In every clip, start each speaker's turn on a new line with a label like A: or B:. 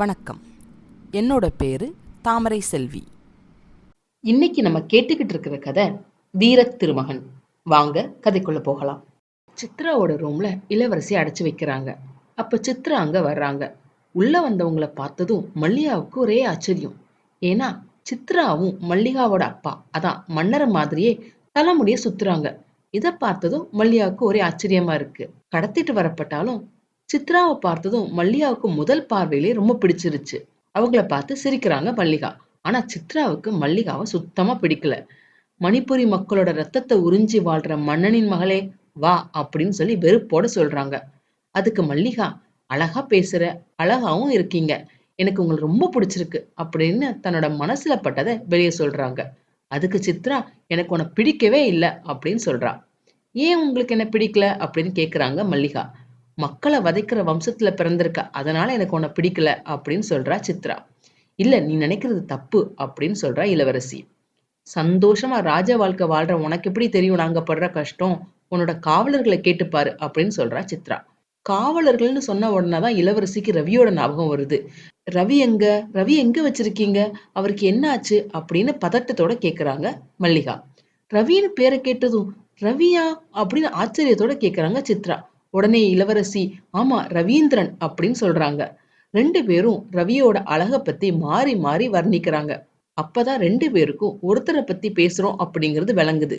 A: வணக்கம் என்னோட பேரு தாமரை செல்வி இன்னைக்கு நம்ம கேட்டுக்கிட்டு இருக்கிற கதை தீர திருமகன் வாங்க கதைக்குள்ள போகலாம் சித்ராவோட ரூம்ல இளவரசி அடைச்சு வைக்கிறாங்க அப்ப சித்ரா அங்க வர்றாங்க உள்ள வந்தவங்கள பார்த்ததும் மல்லிகாவுக்கு ஒரே ஆச்சரியம் ஏன்னா சித்ராவும் மல்லிகாவோட அப்பா அதான் மன்னர் மாதிரியே தலைமுடிய சுத்துறாங்க இதை பார்த்ததும் மல்லிகாவுக்கு ஒரே ஆச்சரியமா இருக்கு கடத்திட்டு வரப்பட்டாலும் சித்ராவை பார்த்ததும் மல்லிகாவுக்கு முதல் பார்வையிலே ரொம்ப பிடிச்சிருச்சு அவங்கள பார்த்து சிரிக்கிறாங்க மல்லிகா ஆனா சித்ராவுக்கு மல்லிகாவை சுத்தமா பிடிக்கல மணிப்புரி மக்களோட ரத்தத்தை உறிஞ்சி வாழ்ற மன்னனின் மகளே வா அப்படின்னு சொல்லி வெறுப்போட சொல்றாங்க அதுக்கு மல்லிகா அழகா பேசுற அழகாவும் இருக்கீங்க எனக்கு உங்களுக்கு ரொம்ப பிடிச்சிருக்கு அப்படின்னு தன்னோட மனசுல பட்டதை வெளியே சொல்றாங்க அதுக்கு சித்ரா எனக்கு உன பிடிக்கவே இல்லை அப்படின்னு சொல்றா ஏன் உங்களுக்கு என்ன பிடிக்கல அப்படின்னு கேக்குறாங்க மல்லிகா மக்களை வதைக்கிற வம்சத்துல பிறந்திருக்க அதனால எனக்கு உன்னை பிடிக்கல அப்படின்னு சொல்றா சித்ரா இல்ல நீ நினைக்கிறது தப்பு அப்படின்னு சொல்றா இளவரசி சந்தோஷமா ராஜ வாழ்க்கை வாழ்ற உனக்கு எப்படி தெரியும் நாங்க படுற கஷ்டம் உன்னோட காவலர்களை கேட்டுப்பாரு அப்படின்னு சொல்றா சித்ரா காவலர்கள்னு சொன்ன உடனேதான் இளவரசிக்கு ரவியோட ஞாபகம் வருது ரவி எங்க ரவி எங்க வச்சிருக்கீங்க அவருக்கு என்ன ஆச்சு அப்படின்னு பதட்டத்தோட கேக்குறாங்க மல்லிகா ரவின்னு பேரை கேட்டதும் ரவியா அப்படின்னு ஆச்சரியத்தோட கேக்குறாங்க சித்ரா உடனே இளவரசி ஆமா ரவீந்திரன் அப்படின்னு சொல்றாங்க ரெண்டு பேரும் ரவியோட அழக பத்தி மாறி மாறி வர்ணிக்கிறாங்க அப்பதான் ரெண்டு பேருக்கும் ஒருத்தரை பத்தி பேசுறோம் அப்படிங்கிறது விளங்குது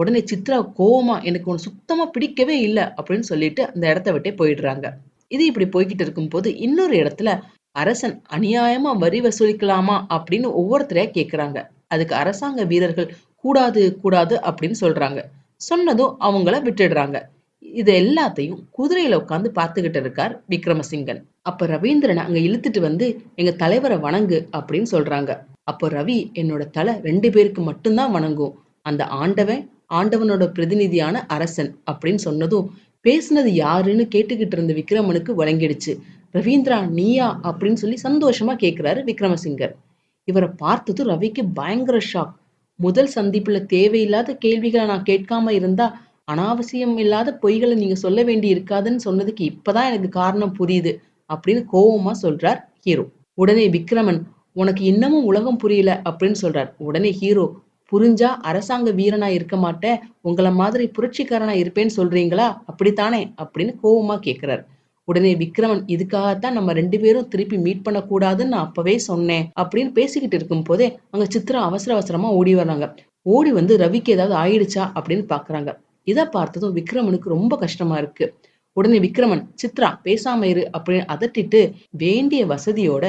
A: உடனே சித்ரா கோவமா எனக்கு ஒன்று சுத்தமா பிடிக்கவே இல்லை அப்படின்னு சொல்லிட்டு அந்த இடத்த விட்டே போயிடுறாங்க இது இப்படி போய்கிட்டு போது இன்னொரு இடத்துல அரசன் அநியாயமா வரி வசூலிக்கலாமா அப்படின்னு ஒவ்வொருத்தரையா கேக்குறாங்க அதுக்கு அரசாங்க வீரர்கள் கூடாது கூடாது அப்படின்னு சொல்றாங்க சொன்னதும் அவங்கள விட்டுடுறாங்க இது எல்லாத்தையும் குதிரையில உட்காந்து பார்த்துக்கிட்டு இருக்கார் விக்ரமசிங்கன் அப்ப ரவீந்திரன் அங்க இழுத்துட்டு வந்து எங்க தலைவரை வணங்கு அப்படின்னு சொல்றாங்க அப்ப ரவி என்னோட தலை ரெண்டு பேருக்கு மட்டும்தான் வணங்கும் அந்த ஆண்டவன் ஆண்டவனோட பிரதிநிதியான அரசன் அப்படின்னு சொன்னதும் பேசுனது யாருன்னு கேட்டுக்கிட்டு இருந்த விக்ரமனுக்கு வழங்கிடுச்சு ரவீந்திரா நீயா அப்படின்னு சொல்லி சந்தோஷமா கேட்கிறாரு விக்ரமசிங்கர் இவரை பார்த்ததும் ரவிக்கு பயங்கர ஷாக் முதல் சந்திப்புல தேவையில்லாத கேள்விகளை நான் கேட்காம இருந்தா அனாவசியம் இல்லாத பொய்களை நீங்க சொல்ல வேண்டி இருக்காதுன்னு சொன்னதுக்கு இப்பதான் எனக்கு காரணம் புரியுது அப்படின்னு கோவமா சொல்றார் ஹீரோ உடனே விக்ரமன் உனக்கு இன்னமும் உலகம் புரியல அப்படின்னு சொல்றார் உடனே ஹீரோ புரிஞ்சா அரசாங்க வீரனா இருக்க மாட்டேன் உங்களை மாதிரி புரட்சிக்காரனா இருப்பேன்னு சொல்றீங்களா அப்படித்தானே அப்படின்னு கோபமா கேட்கிறார் உடனே விக்ரமன் இதுக்காகத்தான் நம்ம ரெண்டு பேரும் திருப்பி மீட் பண்ணக்கூடாதுன்னு நான் அப்பவே சொன்னேன் அப்படின்னு பேசிக்கிட்டு இருக்கும் போதே அங்க சித்திரம் அவசர அவசரமா ஓடி வர்றாங்க ஓடி வந்து ரவிக்கு ஏதாவது ஆயிடுச்சா அப்படின்னு பாக்குறாங்க இதை பார்த்ததும் விக்ரமனுக்கு ரொம்ப கஷ்டமா இருக்கு உடனே விக்ரமன் சித்ரா பேசாம இரு அப்படின்னு அதட்டிட்டு வேண்டிய வசதியோட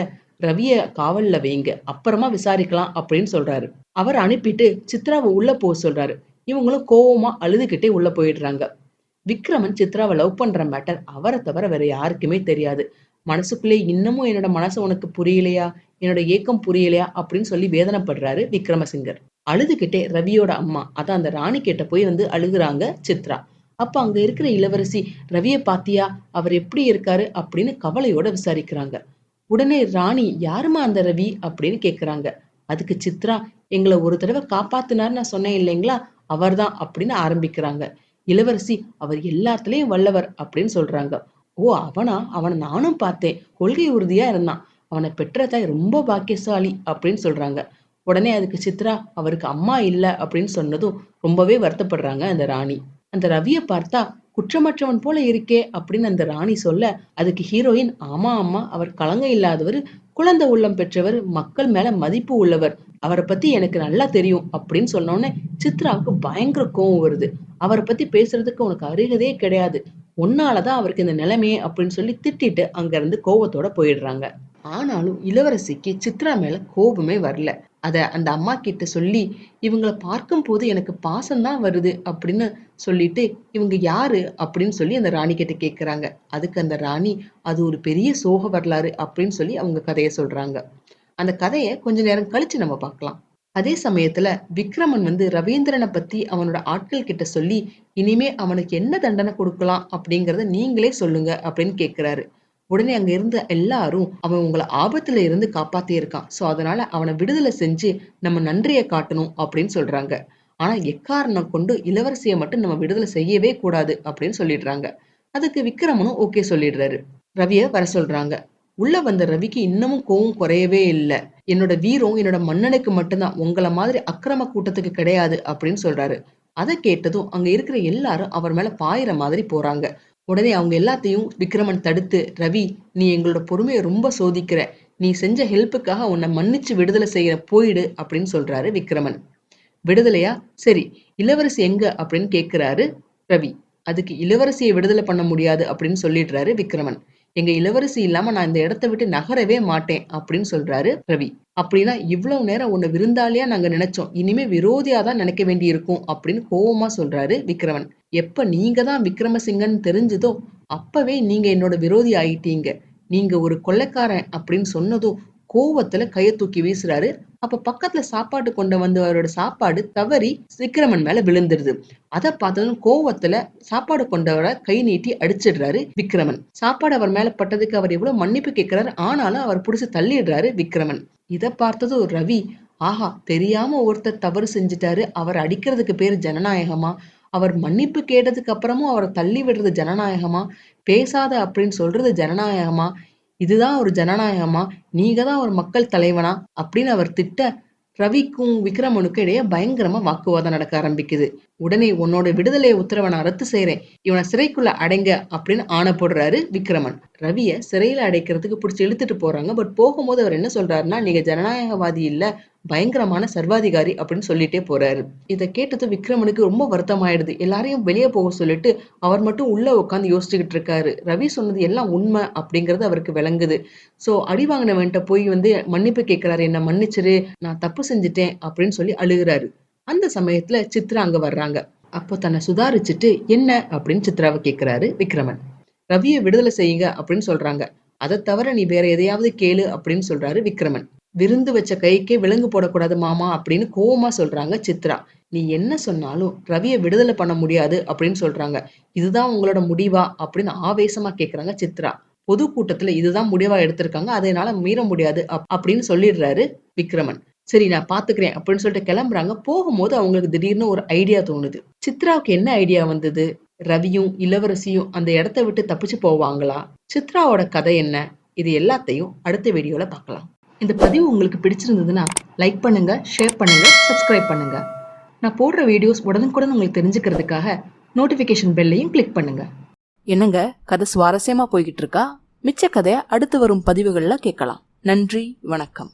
A: ரவிய காவல்ல வைங்க அப்புறமா விசாரிக்கலாம் அப்படின்னு சொல்றாரு அவர் அனுப்பிட்டு சித்ராவை உள்ள போக சொல்றாரு இவங்களும் கோவமா அழுதுகிட்டே உள்ள போயிடுறாங்க விக்ரமன் சித்ராவை லவ் பண்ற மேட்டர் அவரை தவிர வேற யாருக்குமே தெரியாது மனசுக்குள்ளே இன்னமும் என்னோட மனசு உனக்கு புரியலையா என்னோட ஏக்கம் புரியலையா அப்படின்னு சொல்லி வேதனைப்படுறாரு விக்ரமசிங்கர் அழுதுகிட்டே ரவியோட அம்மா அதான் அந்த ராணி கிட்ட போய் வந்து அழுகுறாங்க சித்ரா அப்போ அங்க இருக்கிற இளவரசி ரவிய பாத்தியா அவர் எப்படி இருக்காரு அப்படின்னு கவலையோட விசாரிக்கிறாங்க உடனே ராணி யாருமா அந்த ரவி அப்படின்னு கேக்குறாங்க அதுக்கு சித்ரா எங்களை ஒரு தடவை காப்பாத்தினார் நான் சொன்னேன் இல்லைங்களா அவர்தான் அப்படின்னு ஆரம்பிக்கிறாங்க இளவரசி அவர் எல்லாத்துலயும் வல்லவர் அப்படின்னு சொல்றாங்க ஓ அவனா அவனை நானும் பார்த்தேன் கொள்கை உறுதியா இருந்தான் அவனை பெற்றதாய் ரொம்ப பாக்கியசாலி அப்படின்னு சொல்றாங்க உடனே அதுக்கு சித்ரா அவருக்கு அம்மா இல்லை அப்படின்னு சொன்னதும் ரொம்பவே வருத்தப்படுறாங்க அந்த ராணி அந்த ரவியை பார்த்தா குற்றமற்றவன் போல இருக்கே அப்படின்னு அந்த ராணி சொல்ல அதுக்கு ஹீரோயின் ஆமா அம்மா அவர் கலங்க இல்லாதவர் குழந்தை உள்ளம் பெற்றவர் மக்கள் மேல மதிப்பு உள்ளவர் அவரை பத்தி எனக்கு நல்லா தெரியும் அப்படின்னு சொன்னோடனே சித்ராவுக்கு பயங்கர கோவம் வருது அவரை பத்தி பேசுறதுக்கு உனக்கு அருகதே கிடையாது உன்னாலதான் அவருக்கு இந்த நிலைமையே அப்படின்னு சொல்லி திட்டிட்டு அங்க இருந்து கோவத்தோட போயிடுறாங்க ஆனாலும் இளவரசிக்கு சித்ரா மேல கோபமே வரல அதை அந்த அம்மா கிட்ட சொல்லி இவங்களை போது எனக்கு பாசம்தான் வருது அப்படின்னு சொல்லிட்டு இவங்க யாரு அப்படின்னு சொல்லி அந்த ராணி கிட்ட கேட்குறாங்க அதுக்கு அந்த ராணி அது ஒரு பெரிய சோக வரலாறு அப்படின்னு சொல்லி அவங்க கதையை சொல்றாங்க அந்த கதையை கொஞ்ச நேரம் கழிச்சு நம்ம பார்க்கலாம் அதே சமயத்துல விக்ரமன் வந்து ரவீந்திரனை பத்தி அவனோட ஆட்கள் கிட்ட சொல்லி இனிமே அவனுக்கு என்ன தண்டனை கொடுக்கலாம் அப்படிங்கறத நீங்களே சொல்லுங்க அப்படின்னு கேட்கிறாரு உடனே அங்க இருந்த எல்லாரும் அவன் உங்களை ஆபத்துல இருந்து காப்பாத்தி இருக்கான் சோ அதனால அவனை விடுதலை செஞ்சு நம்ம நன்றியை காட்டணும் அப்படின்னு சொல்றாங்க ஆனா எக்காரணம் கொண்டு இளவரசியை மட்டும் நம்ம விடுதலை செய்யவே கூடாது அப்படின்னு சொல்லிடுறாங்க அதுக்கு விக்ரமனும் ஓகே சொல்லிடுறாரு ரவிய வர சொல்றாங்க உள்ள வந்த ரவிக்கு இன்னமும் கோவம் குறையவே இல்லை என்னோட வீரம் என்னோட மன்னனுக்கு மட்டும்தான் உங்களை மாதிரி அக்கிரம கூட்டத்துக்கு கிடையாது அப்படின்னு சொல்றாரு அதை கேட்டதும் அங்க இருக்கிற எல்லாரும் அவர் மேல பாயிற மாதிரி போறாங்க உடனே அவங்க எல்லாத்தையும் விக்ரமன் தடுத்து ரவி நீ எங்களோட பொறுமையை ரொம்ப சோதிக்கிற நீ செஞ்ச ஹெல்ப்புக்காக உன்னை மன்னிச்சு விடுதலை செய்யற போயிடு அப்படின்னு சொல்றாரு விக்ரமன் விடுதலையா சரி இளவரசி எங்க அப்படின்னு கேட்கிறாரு ரவி அதுக்கு இளவரசியை விடுதலை பண்ண முடியாது அப்படின்னு சொல்லிடுறாரு விக்ரமன் எங்க இளவரசி இல்லாம நான் இந்த இடத்த விட்டு நகரவே மாட்டேன் அப்படின்னு சொல்றாரு ரவி அப்படின்னா இவ்வளவு நேரம் உன்னை விருந்தாளியா நாங்க நினைச்சோம் இனிமே விரோதியா தான் நினைக்க வேண்டி இருக்கும் அப்படின்னு கோபமா சொல்றாரு விக்ரமன் எப்ப நீங்க தான் விக்ரமசிங்கன்னு தெரிஞ்சதோ அப்பவே நீங்க என்னோட விரோதி ஆயிட்டீங்க நீங்க ஒரு கொள்ளைக்காரன் அப்படின்னு சொன்னதும் கோவத்துல கையை தூக்கி வீசுறாரு அப்போ பக்கத்துல சாப்பாடு கொண்டு வந்தவரோட சாப்பாடு தவறி விக்ரமன் மேல விழுந்துருது அதை பார்த்ததும் கோவத்துல சாப்பாடு கொண்டவரை கை நீட்டி அடிச்சிடுறாரு விக்ரமன் சாப்பாடு அவர் மேலே பட்டதுக்கு அவர் எவ்வளவு மன்னிப்பு கேட்கிறாரு ஆனாலும் அவர் பிடிச்சி தள்ளிடுறாரு விக்ரமன் இதை பார்த்ததும் ரவி ஆஹா தெரியாம ஒருத்தர் தவறு செஞ்சுட்டாரு அவர் அடிக்கிறதுக்கு பேர் ஜனநாயகமா அவர் மன்னிப்பு கேட்டதுக்கு அப்புறமும் அவரை தள்ளி விடுறது ஜனநாயகமா பேசாத அப்படின்னு சொல்றது ஜனநாயகமா இதுதான் ஒரு ஜனநாயகமா நீங்க தான் ஒரு மக்கள் தலைவனா அப்படின்னு அவர் திட்ட ரவிக்கும் விக்ரமனுக்கும் இடையே பயங்கரமா வாக்குவாதம் நடக்க ஆரம்பிக்குது உடனே உன்னோட விடுதலை உத்தரவை நான் ரத்து செய்யறேன் இவனை சிறைக்குள்ள அடைங்க அப்படின்னு ஆணை போடுறாரு விக்ரமன் ரவிய சிறையில அடைக்கிறதுக்கு பிடிச்சி இழுத்துட்டு போறாங்க பட் போகும்போது அவர் என்ன சொல்றாருன்னா நீங்க ஜனநாயகவாதி இல்ல பயங்கரமான சர்வாதிகாரி அப்படின்னு சொல்லிட்டே போறாரு இதை கேட்டது விக்ரமனுக்கு ரொம்ப வருத்தமாயிடுது எல்லாரையும் வெளியே போக சொல்லிட்டு அவர் மட்டும் உள்ள உட்காந்து யோசிச்சுக்கிட்டு இருக்காரு ரவி சொன்னது எல்லாம் உண்மை அப்படிங்கிறது அவருக்கு விளங்குது ஸோ அடி வாங்கினவன்ட்ட போய் வந்து மன்னிப்பு கேட்கிறாரு என்ன மன்னிச்சிரு நான் தப்பு செஞ்சுட்டேன் அப்படின்னு சொல்லி அழுகிறாரு அந்த சமயத்துல சித்ரா அங்க வர்றாங்க அப்போ தன்னை சுதாரிச்சுட்டு என்ன அப்படின்னு சித்ராவை கேட்கிறாரு விக்ரமன் ரவியை விடுதலை செய்யுங்க அப்படின்னு சொல்றாங்க அதை தவிர நீ வேற எதையாவது கேளு அப்படின்னு சொல்றாரு விக்ரமன் விருந்து வச்ச கைக்கே விலங்கு போடக்கூடாது மாமா அப்படின்னு கோவமா சொல்றாங்க சித்ரா நீ என்ன சொன்னாலும் ரவியை விடுதலை பண்ண முடியாது அப்படின்னு சொல்றாங்க இதுதான் உங்களோட முடிவா அப்படின்னு ஆவேசமா கேக்குறாங்க சித்ரா பொது கூட்டத்துல இதுதான் முடிவா எடுத்திருக்காங்க அதனால மீற முடியாது அப்படின்னு சொல்லிடுறாரு விக்ரமன் சரி நான் பாத்துக்கிறேன் அப்படின்னு சொல்லிட்டு கிளம்புறாங்க போகும்போது அவங்களுக்கு திடீர்னு ஒரு ஐடியா தோணுது சித்ராவுக்கு என்ன ஐடியா வந்தது ரவியும் இளவரசியும் அந்த இடத்த விட்டு தப்பிச்சு போவாங்களா சித்ராவோட கதை என்ன இது எல்லாத்தையும் அடுத்த வீடியோல பார்க்கலாம் இந்த பதிவு உங்களுக்கு பிடிச்சிருந்ததுன்னா லைக் பண்ணுங்க ஷேர் பண்ணுங்க சப்ஸ்கிரைப் பண்ணுங்க நான் போடுற வீடியோஸ் உடனுக்குடன் உங்களுக்கு தெரிஞ்சுக்கிறதுக்காக நோட்டிஃபிகேஷன் பெல்லையும் கிளிக் பண்ணுங்க என்னங்க கதை சுவாரஸ்யமா போய்கிட்டு இருக்கா மிச்ச கதையை அடுத்து வரும் பதிவுகளில் கேட்கலாம் நன்றி வணக்கம்